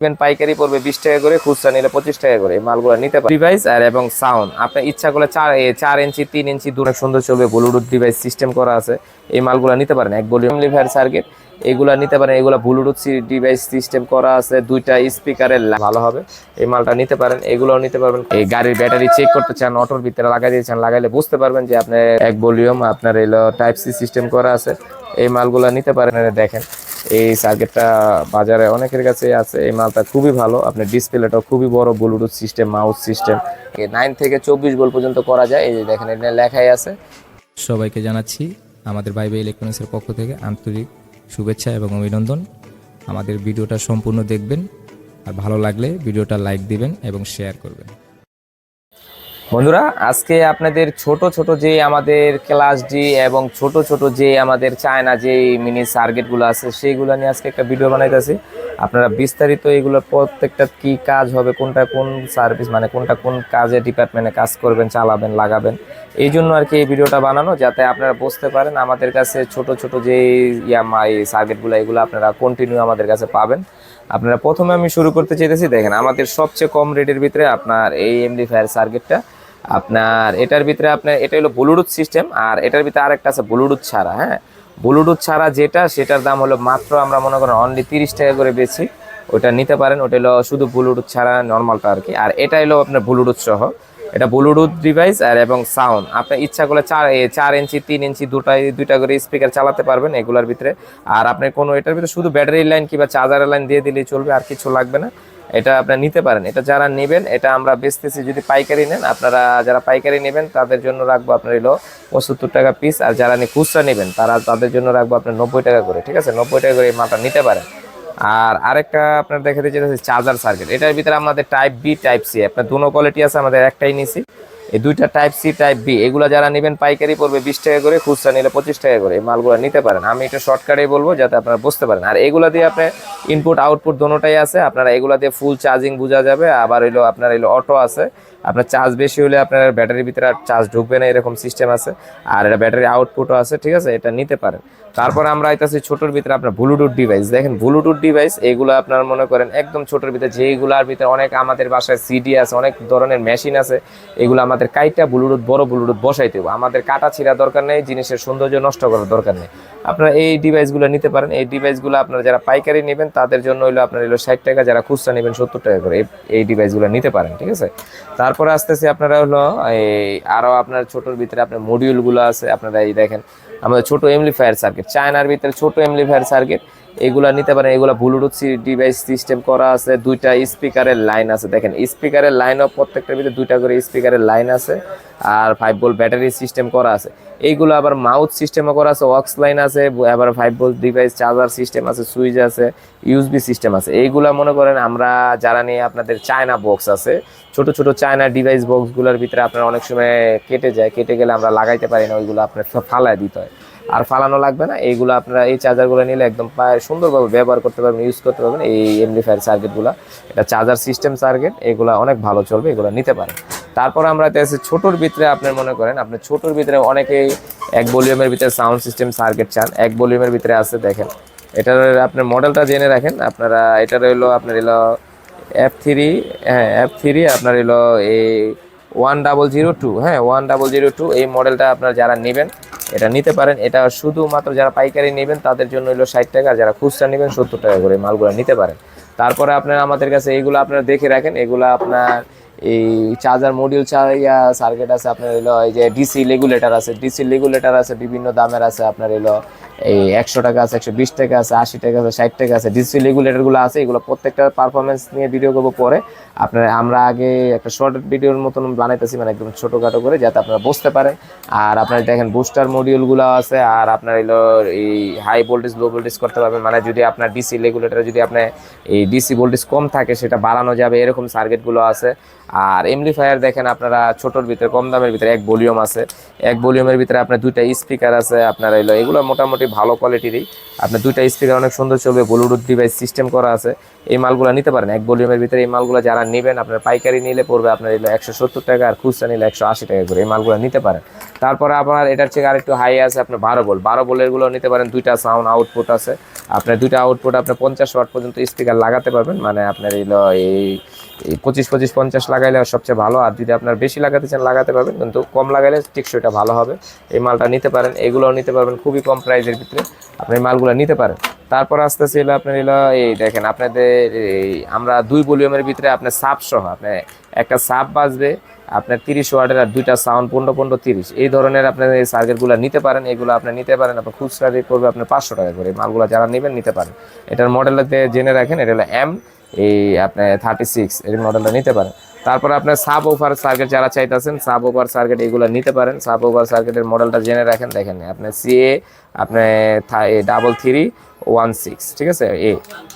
পাইকারি পড়বে বিশ টাকা করে, খুচরা নিলে পঁচিশ টাকা করে মালগুলো নিতে পারেন। ডিভাইস আর এবং সাউন্ড আপনার ইচ্ছা করলে চার চার ইঞ্চি, তিন ইঞ্চি দূরে সুন্দর চলবে ব্লুটুথ ডিভাইস সিস্টেম করা আছে, এই মালগুলো নিতে পারেন। এক ভলিউম লিভার সার্কিট এগুলা নিতে পারেন, এগুলা ব্লুটুথ ডিভাইস সিস্টেম করা আছে, দুইটা স্পিকারের ভালো হবে, এই মালটা নিতে পারেন, এগুলোও নিতে পারবেন। এই গাড়ির ব্যাটারি চেক করতে চান, অটোর ভিতরে লাগাই দিয়েছেন লাগাইলে বুঝতে পারবেন যে আপনার এক ভলিউম, আপনার এলো টাইপ সি সিস্টেম করা আছে, এই মালগুলা নিতে পারেন, দেখেন। এই সার্কিটটা বাজারে অনেকের কাছে আছে, এই মালটা খুবই ভালো। আপনার ডিসপ্লেটাও খুবই বড় Bluetooth system mouse system nine থেকে চব্বিশ বল পর্যন্ত করা যায়। এই যে দেখেন এটা লেখাই আছে। সবাইকে জানাচ্ছি, আমাদের বাইবে ইলেকট্রনিক্সের পক্ষ থেকে আন্তরিক শুভেচ্ছা এবং অভিনন্দন। আমাদের ভিডিওটা সম্পূর্ণ দেখবেন। আর ভালো লাগলে ভিডিওটা লাইক দিবেন এবং শেয়ার করবেন। বন্ধুরা, আজকে আপনাদের ছোট ছোট যে আমাদের ক্লাস ডি এবং ছোট ছোট যে আমাদের চায়না যে মিনি সার্কিটগুলো আছে, সেইগুলো নিয়ে আজকে একটা ভিডিও বানাইতেছি। আপনারা বিস্তারিত এগুলো প্রত্যেকটা কি কাজ হবে, কোনটা কোন সার্ভিস মানে কোনটা কোন কাজে ডিপার্টমেন্টে কাজ করবেন, চালাবেন, লাগাবেন, এই জন্য আর কি এই ভিডিওটা বানানো, যাতে আপনারা বুঝতে পারেন আমাদের কাছে ছোট ছোট যে ইয়ামা এই সার্কিটগুলো এগুলো আপনারা কন্টিনিউ আমাদের কাছে পাবেন। আপনারা প্রথমে আমি শুরু করতে চাইতেছি, দেখেন আমাদের সবচেয়ে কম রেটের ভিতরে আপনার এই এমডি ফায়ার সার্কিটটা আপনার, এটার ভিতরে আপনার, এটা হলো ব্লুটুথ সিস্টেম আর এটার ভিতরে আরেকটা আছে ব্লুটুথ ছাড়া হ্যাঁ? ব্লুটুথ ছাড়া যেটা, সেটার দাম হলো মাত্র আমরা মনে করেন অনলি তিরিশ টাকা করে বেশি। ওটা নিতে পারেন ওটা হলো শুধু ব্লুটুথ ছাড়া নর্মালটা আর কি। আর এটা হলো আপনার ব্লুটুথ সহ। এটা ব্লুটুথ ডিভাইস আর এবং সাউন্ড আপনার ইচ্ছা করলে চার চার ইঞ্চি, তিন ইঞ্চি দুটাই দুইটা করে স্পিকার চালাতে পারবেন এগুলোর ভিতরে। আর আপনি কোনো, এটার ভিতরে শুধু ব্যাটারি লাইন কিংবা চার্জারের লাইন দিয়ে দিলেই চলবে, আর কিছু লাগবে না। এটা আপনারা নিতে পারেন। এটা যারা নেবেন, এটা আমরা বেচতেছি। যদি পাইকারি নেন, আপনারা যারা পাইকারি নেবেন, তাদের জন্য রাখব আপনার এলো পঁচাত্তর টাকা পিস আর যারা খুচরা নেবেন, তারা তাদের জন্য রাখব আপনার নব্বই টাকা করে। ঠিক আছে? নব্বই টাকা করে এই মালটা নিতে পারেন। আর আরেকটা আপনার দেখাতে হচ্ছে চার্জার সার্কিট এটার ভিতরে আমাদের টাইপ বি টাইপ সি আপনার দুনো কোয়ালিটি আছে, আমাদের একটাই নিছি। এই দুইটা টাইপ সি টাইপ বি এগুলো যারা নেবেন, পাইকারি পড়বে বিশ টাকা করে, খুচরা নিলে পঁচিশ টাকা করে, এই মালগুলো নিতে পারেন। আমি এটা শর্টকাটে বলব যাতে আপনারা বুঝতে পারেন। আর এগুলো দিয়ে আপনার ইনপুট আউটপুট দোনোটাই আছে। আপনারা এগুলো দিয়ে ফুল চার্জিং বোঝা যাবে। আবার হইল আপনার হইল অটো আছে। আপনার চার্জ বেশি হলে আপনার ব্যাটারির ভিতরে আর চার্জ ঢুকবে না, এরকম সিস্টেম আছে। আর এটা ব্যাটারি আউটপুটও আছে, ঠিক আছে? এটা নিতে পারেন। তারপরে আমরা আইতাছি ছোটোর ভিতরে আপনার ব্লুটুথ ডিভাইস দেখেন ব্লুটুথ ডিভাইস এগুলো আপনার মনে করেন একদম ছোটোর ভিতরে যেগুলোর ভিতরে অনেক আমাদের বাসায় সিডি আছে, অনেক ধরনের মেশিন আছে, এগুলো আমাদের কাইটা ব্লুটুথ বড় ব্লুটুথ বসাইতে হবে আমাদের কাটা ছিঁড়া দরকার নেই, জিনিসের সৌন্দর্য নষ্ট করার দরকার নেই। আপনারা এই ডিভাইসগুলো নিতে পারেন। এই ডিভাইসগুলো আপনারা যারা পাইকারি নেবেন, তাদের জন্য হইল আপনার হলো ষাট টাকা, যারা খুচরা নেবেন সত্তর টাকা করে। এই- এই ডিভাইসগুলো নিতে পারেন, ঠিক আছে? তারপরে আসতেছি আপনারা হলো এই আরও আপনার ছোটোর ভিতরে আপনার মডিউলগুলো আছে, আপনারা এই দেখেন, আমাদের ছোট এমলিফায়ার সার্কিট চায়নার ভিতরে ছোট এমলিফায়ার সার্কিট এগুলা নিতে পারেন, এগুলা ব্লুটুথ ডিভাইস সিস্টেম করা আছে, দুইটা স্পিকারের লাইন আছে। দেখেন স্পিকারের লাইনও প্রত্যেকটার ভিতরে দুইটা করে স্পিকারের লাইন আছে আর ফাইভ ভোল্ট ব্যাটারি সিস্টেম করা আছে। এইগুলো আবার মাউথ সিস্টেমও করা আছে ওয়াক্স লাইন আছে, আবার five volt device charger system আছে সুইচ আছে ইউএসবি সিস্টেম আছে। এইগুলা মনে করেন আমরা যারা নিয়ে আপনাদের চায়না বক্স আছে, ছোট ছোট চায়না ডিভাইস বক্সগুলোর ভিতরে আপনার অনেক সময় কেটে যায়, কেটে গেলে আমরা লাগাইতে পারি না, ওইগুলো আপনার ফালায় দিতে হয়। আর ফালানো লাগবে না। এইগুলো আপনারা এই চার্জারগুলো নিলে একদম সুন্দরভাবে ব্যবহার করতে পারবেন ইউজ করতে পারবেন এই এমডিফায়ার সার্কিটগুলো এটা চার্জার সিস্টেম সার্কিট এগুলো অনেক ভালো চলবে, এগুলো নিতে পারেন। তারপর আমরা আছে ছোটোর ভিতরে আপনার মনে করেন, আপনি ছোটোর ভিতরে অনেকেই এক ভলিউমের ভিতরে সাউন্ড সিস্টেম সার্কিট চান, এক ভলিউমের ভিতরে আছে দেখেন। এটার আপনার মডেলটা জেনে রাখেন, আপনারা এটা রইল আপনার হলো এফ থ্রি হ্যাঁ এফ থ্রি আপনার হলো এই ওয়ান ডাবল জিরো টু হ্যাঁ ওয়ান ডাবল জিরো টু এই মডেলটা আপনারা যারা নেবেন এটা নিতে পারেন। এটা শুধুমাত্র যারা পাইকারি নেবেন, তাদের জন্য হলো ষাট টাকা, আর যারা খুচরা নেবেন, সত্তর টাকা করে মালগুলো নিতে পারেন। তারপরে আপনারা আমাদের কাছে এইগুলো আপনারা দেখে রাখেন। এগুলো আপনার এই চার্জার মডিউল ইয়া সার্কিট আছে, আপনার হলো এই যে ডিসি রেগুলেটর আছে ডিসি রেগুলেটর আছে, বিভিন্ন দামের আছে, আপনার হলো এই একশো টাকা আছে, একশো বিশ টাকা আছে, আশি টাকা আছে, ষাট টাকা আছে ডিসি রেগুলেটরগুলো আছে, এগুলো প্রত্যেকটা পারফরমেন্স নিয়ে ভিডিও করব পরে। আপনার, আমরা আগে একটা শর্ট ভিডিওর মতন বানাইতেছি মানে একদম ছোটোখাটো করে, যাতে আপনারা বুঝতে পারেন আর আপনার দেখেন বুস্টার মডিউলগুলো আছে, আর আপনার হলো এই হাই ভোল্টেজ লো ভোল্টেজ করতে পারবেন। মানে যদি আপনার ডিসি রেগুলেটর যদি আপনার এই ডিসি ভোল্টেজ কম থাকে, সেটা বাড়ানো যাবে, এরকম সার্কিটগুলো আছে। আর এমপ্লিফায়ার দেখেন আপনারা ছোটোর ভিতরে, কম দামের ভিতরে এক ভলিউম আছে। এক ভলিউমের ভিতরে আপনার দুইটা স্পিকার আছে, আপনার এলো এগুলো মোটামুটি ভালো কোয়ালিটিরই আপনার দুইটা স্পিকার অনেক সুন্দর চলবে ব্লুটুথ ডিভাইস সিস্টেম করা আছে। এই মালগুলো নিতে পারেন, এক ভলিউমের ভিতরে এই মালগুলো যারা নেবেন, আপনার পাইকারি নিলে পড়বে আপনার এলো একশো সত্তর টাকা আর খুচরা নিলে একশো আশি টাকা করে এই মালগুলো নিতে পারেন। তারপরে আপনার এটার চেয়ে আরেকটু হাই আছে আপনার বারো বল বারো বলেরগুলো নিতে পারেন, দুইটা সাউন্ড আউটপুট আছে। আপনার দুইটা আউটপুট আপনার পঞ্চাশ ওয়াট পর্যন্ত স্পিকার লাগাতে পারবেন। মানে আপনার এই পঁচিশ পঁচিশ, পঞ্চাশ লাগাইলে সবচেয়ে ভালো। আর যদি আপনার বেশি লাগাতে চান, লাগাতে পারবেন। কিন্তু কম লাগাইলে টেকসইটা ভালো হবে। এই মালটা নিতে পারেন। এগুলোও নিতে পারবেন খুবই কম প্রাইসের ভিতরে। আপনি মালগুলো নিতে পারেন। তারপর আস্তে আস্তে এলো আপনার এলো এই দেখেন, আপনাদের এই, আমরা দুই ভলিউমের ভিতরে আপনার সাপসহ, আপনার একটা সাপ বাজবে, আপনার তিরিশ ওয়ার্ডের আর দুইটা সাউন্ড পনেরো পনেরো তিরিশ। এই ধরনের আপনার এই সার্কেটগুলো নিতে পারেন, এগুলো আপনি নিতে পারেন, আপনার খুচরা রেট করবে আপনার পাঁচশো টাকা করে। মালগুলো যারা নেবেন নিতে পারেন। এটার মডেলটাতে জেনে রাখেন, এটা হলো এম এই আপনার থার্টি সিক্স এই মডেলটা নিতে পারেন। তারপর আপনার সাব ওভার সার্কিট যারা চাইতেছেন সাব ওভার সার্কিট এগুলো নিতে পারেন। সাব ওভার সার্কিটের মডেলটা জেনে রাখেন, দেখেন আপনার সিএ আপনার ডাবল থ্রি ওয়ান সিক্স ঠিক আছে? এ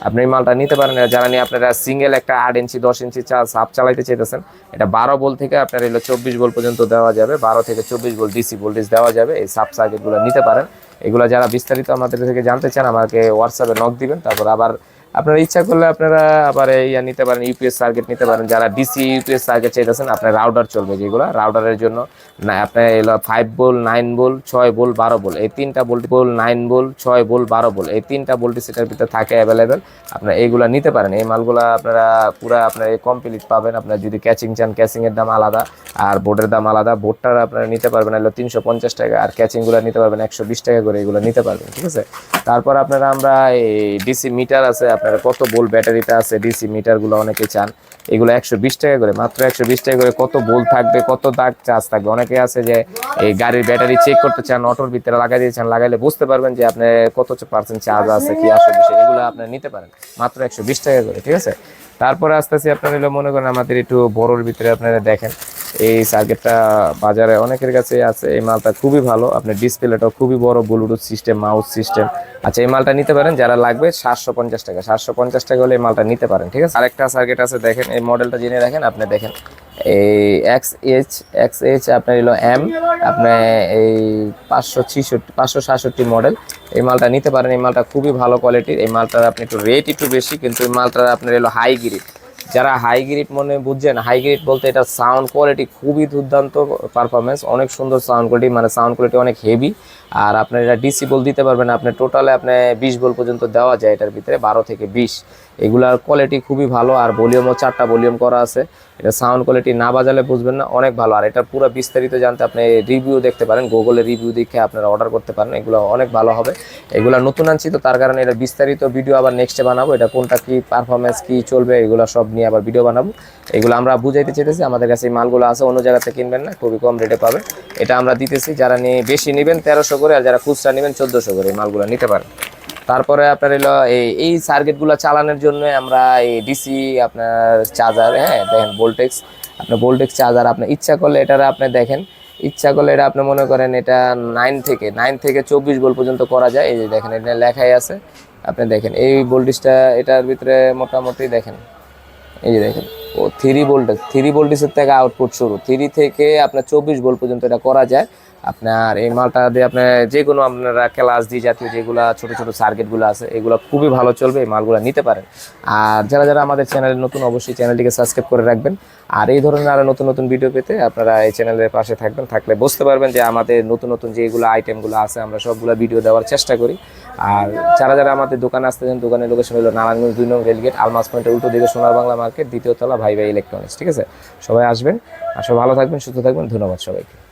আপনি এই মালটা নিতে পারেন। যারা নিয়ে আপনারা সিঙ্গেল একটা আট ইঞ্চি, দশ ইঞ্চি চা সাপ চালাইতে চাইতেছেন, এটা বারো বল থেকে আপনার এগুলো চব্বিশ বল পর্যন্ত দেওয়া যাবে। বারো থেকে চব্বিশ বল ডিসি ভোল্টেজ দেওয়া যাবে। এই সাব সার্কিটগুলো নিতে পারেন। এগুলো যারা বিস্তারিত আমাদের থেকে জানতে চান, আমাকে হোয়াটসঅ্যাপে নক দিবেন, তারপর আবার আপনারা ইচ্ছা করলে আপনারা আবার ইয়া নিতে পারেন ইউপিএস সার্কিট নিতে পারেন। যারা ডিসি ইউপিএস সার্কিট চাইতেছেন, আপনার রাউডার চলবে যেগুলো। রাউডারের জন্য না, আপনার এলো ফাইভ বোল নাইন বোল ছয় বোল বারো বোল এই তিনটা বোল্ট বোল নাইন বোল ছয় বোল বারো বোল এই তিনটা বোল্ট সেটার ভিতরে থাকে অ্যাভেলেবেল আপনারা এইগুলা নিতে পারেন। এই মালগুলা আপনারা পুরা আপনার কমপ্লিট পাবেন। আপনার যদি ক্যাচিং চান ক্যাচিংয়ের দাম আলাদা। আর বোর্ডের দাম আলাদা। বোর্ডটার আপনারা নিতে পারবেন হলো তিনশো পঞ্চাশ টাকা। আর ক্যাচিংগুলো নিতে পারবেন, একশো বিশ টাকা করে এগুলো নিতে পারবেন। ঠিক আছে? তারপর আপনারা আমরা এই ডিসি মিটার আছে আপনারা কত বোল ব্যাটারিতে আছে, ডিসি মিটারগুলো অনেকে চান। এগুলো একশো বিশ টাকা করে, মাত্র একশো বিশ টাকা করে। কত বোল থাকবে, কত দাগ চার্জ থাকবে? অনেকে আছে যে এই গাড়ির ব্যাটারি চেক করতে চান, অটোর ভিতরে লাগাই দিয়েছেন লাগাইলে বুঝতে পারবেন যে আপনার কত পার্সেন্ট চার্জ আছে, কি আসে বিষয়, এগুলো আপনি নিতে পারেন। মাত্র একশো বিশ টাকা করে, ঠিক আছে? তারপরে আস্তে আস্তে আপনার মনে করেন আমাদের একটু বড়োর ভিতরে আপনারা দেখেন। এই সার্কিটটা বাজারে অনেকের কাছে আছে। এই মালটা খুবই ভালো। আপনার ডিসপ্লেটাও খুবই বড় ব্লুটুথ সিস্টেম মাউস সিস্টেম আচ্ছা এই মালটা নিতে পারেন। যারা লাগবে সাতশো পঞ্চাশ টাকা। সাতশো পঞ্চাশ টাকা হলে এই মালটা নিতে পারেন, ঠিক আছে? আরেকটা সার্কিট আছে, দেখেন, এই মডেলটা জেনে রাখেন আপনি দেখেন, এই এক্স এইচ এক্স এইচ আপনার হলো এম আপনার এই পাঁচশো ছিষট্টি, পাঁচশো সাতষট্টি মডেল এই মালটা নিতে পারেন। এই মালটা খুবই ভালো কোয়ালিটির এই মালটার আপনি একটু রেট একটু বেশি, কিন্তু এই মালটার আপনার এলো হাই গ্রিড যারা হাই গ্রিড মনে বুঝছেন হাই গ্রিড বলতে এটা সাউন্ড কোয়ালিটি খুবই দুর্দান্ত পারফরমেন্স অনেক সুন্দর সাউন্ড কোয়ালিটি মানে সাউন্ড কোয়ালিটি অনেক হেভি আর আপনার এটা ডিসি বল দিতে পারবেন আপনি টোটালে আপনি বিশ বল পর্যন্ত দেওয়া যায় এটার ভিতরে, বারো থেকে বিশ। এগুলার কোয়ালিটি খুবই ভালো, আর ভলিউমও চারটা ভলিউম করা আছে। এটা সাউন্ড কোয়ালিটি না বাজালে বুঝবেন না, অনেক ভালো। আর এটা পুরো বিস্তারিত জানতে আপনি রিভিউ দেখতে পারেন গুগলে রিভিউ দেখে আপনারা অর্ডার করতে পারেন, এগুলো অনেক ভালো হবে। এগুলো নতুন আনছি তো তার কারণে এটা বিস্তারিত ভিডিও আবার নেক্সটে বানাবো, এটা কোনটা কি পারফরমেন্স কি চলবে, এগুলো সব নিয়ে আবার ভিডিও বানাবো। এগুলো আমরা বুঝাইতে চেয়েছি আমাদের কাছে এই মালগুলো আছে, অন্য জায়গাতে কিনবেন না, খুবই কম রেটে পাবেন। এটা আমরা দিতেছি, যারা নিয়ে বেশি নেবেন তেরোশো করে, আর যারা খুচরা নেবেন চোদ্দোশো করে এই মালগুলো নিতে পারেন। তারপরে আপনার এলো এই এই সার্কিটগুলো চালানোর জন্য আমরা এই ডিসি আপনার চার্জার হ্যাঁ দেখেন ভোল্টেক্স আপনার ভোল্টেক্স চার্জার আপনার ইচ্ছা করলে এটার আপনি দেখেন, ইচ্ছা করলে এটা আপনি মনে করেন এটা নাইন থেকে নাইন থেকে চব্বিশ ভোল্ট পর্যন্ত করা যায়, এই যে দেখেন এটা লেখাই আছে, আপনি দেখেন, এই ভোল্টেজটা এটার ভিতরে মোটামুটি দেখেন, এই যে দেখেন। ও থ্রি ভোল্টেজ থ্রি ভোল্টেজের থেকে আউটপুট শুরু। থ্রি থেকে আপনার চব্বিশ ভোল্ট পর্যন্ত এটা করা যায়। আপনার এই মালটা দিয়ে আপনার যে কোনো আপনারা ক্লাস ডি জাতীয় যেগুলো ছোট ছোট সার্কিটগুলো আছে, এগুলো খুবই ভালো চলবে, এই মালগুলো নিতে পারেন। আর যারা যারা আমাদের চ্যানেলে নতুন, অবশ্যই চ্যানেলটিকে সাবস্ক্রাইব করে রাখবেন। আর এই ধরনের আরও নতুন নতুন ভিডিও পেতে আপনারা এই চ্যানেলের পাশে থাকবেন। থাকলে বুঝতে পারবেন যে আমাদের নতুন নতুন যেগুলো আইটেমগুলো আছে, আমরা সবগুলো ভিডিও দেওয়ার চেষ্টা করি। আর যারা যারা আমাদের দোকানে আসতে চান, দোকানের লোকেশন হলো নারায়ণগঞ্জ দুই নং রেলগেট আলমাস পয়েন্টের উল্টো দিকে সোনার বাংলা মার্কেট দ্বিতীয় তলা ভাই ভাই ইলেকট্রনিক্স ঠিক আছে? সবাই আসবেন আর সবাই ভালো থাকবেন, সুস্থ থাকবেন, ধন্যবাদ সবাইকে।